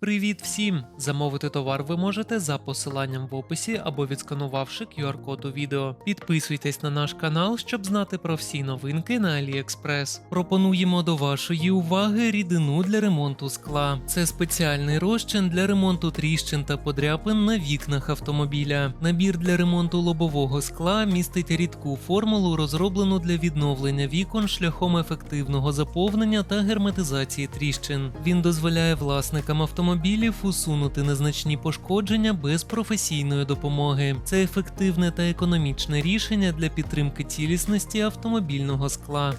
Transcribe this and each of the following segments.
Привіт всім! Замовити товар ви можете за посиланням в описі або відсканувавши QR-код у відео. Підписуйтесь на наш канал, щоб знати про всі новинки на AliExpress. Пропонуємо до вашої уваги рідину для ремонту скла. Це спеціальний розчин для ремонту тріщин та подряпин на вікнах автомобіля. Набір для ремонту лобового скла містить рідку формулу, розроблену для відновлення вікон шляхом ефективного заповнення та герметизації тріщин. Він дозволяє власникам автомобілів усунути незначні пошкодження без професійної допомоги. Це ефективне та економічне рішення для підтримки цілісності автомобільного скла.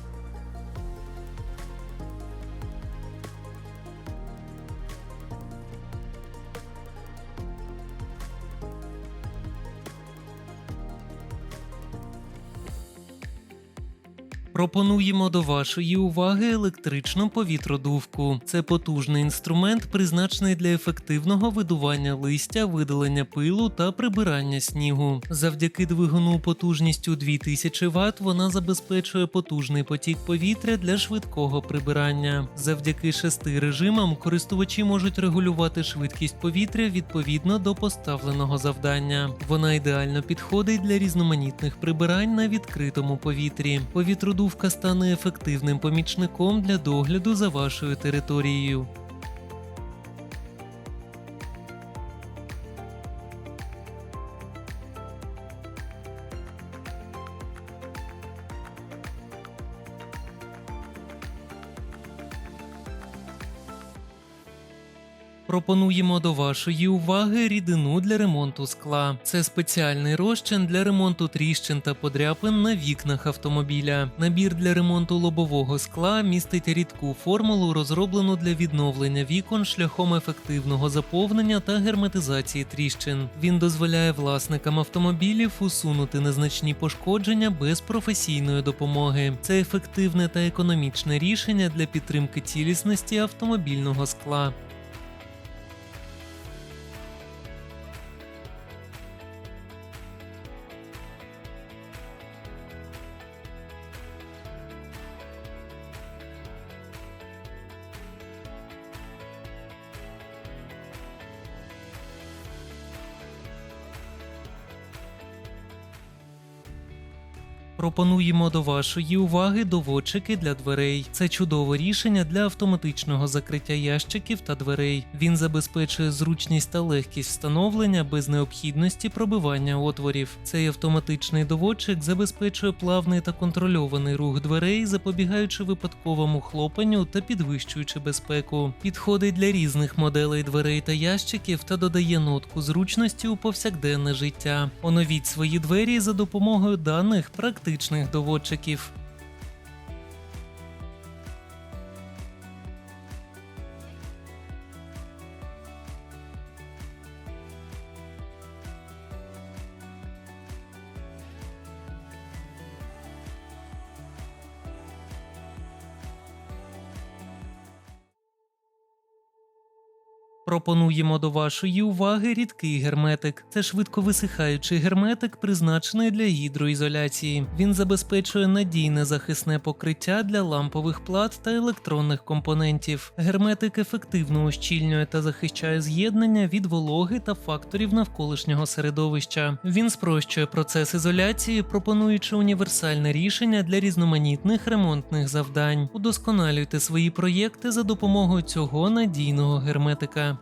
Пропонуємо до вашої уваги електричну повітродувку. Це потужний інструмент, призначений для ефективного видування листя, видалення пилу та прибирання снігу. Завдяки двигуну потужністю 2000 Вт вона забезпечує потужний потік повітря для швидкого прибирання. Завдяки шести режимам користувачі можуть регулювати швидкість повітря відповідно до поставленого завдання. Вона ідеально підходить для різноманітних прибирань на відкритому повітрі. Повітродувка стане ефективним помічником для догляду за вашою територією. Пропонуємо до вашої уваги рідину для ремонту скла. Це спеціальний розчин для ремонту тріщин та подряпин на вікнах автомобіля. Набір для ремонту лобового скла містить рідку формулу, розроблену для відновлення вікон шляхом ефективного заповнення та герметизації тріщин. Він дозволяє власникам автомобілів усунути незначні пошкодження без професійної допомоги. Це ефективне та економічне рішення для підтримки цілісності автомобільного скла. Пропонуємо до вашої уваги доводчики для дверей. Це чудове рішення для автоматичного закриття ящиків та дверей. Він забезпечує зручність та легкість встановлення без необхідності пробивання отворів. Цей автоматичний доводчик забезпечує плавний та контрольований рух дверей, запобігаючи випадковому хлопанню та підвищуючи безпеку. Підходить для різних моделей дверей та ящиків та додає нотку зручності у повсякденне життя. Оновіть свої двері за допомогою даних практичних доводчиків. Пропонуємо до вашої уваги рідкий герметик. Це швидко висихаючий герметик, призначений для гідроізоляції. Він забезпечує надійне захисне покриття для лампових плат та електронних компонентів. Герметик ефективно ущільнює та захищає з'єднання від вологи та факторів навколишнього середовища. Він спрощує процес ізоляції, пропонуючи універсальне рішення для різноманітних ремонтних завдань. Удосконалюйте свої проєкти за допомогою цього надійного герметика.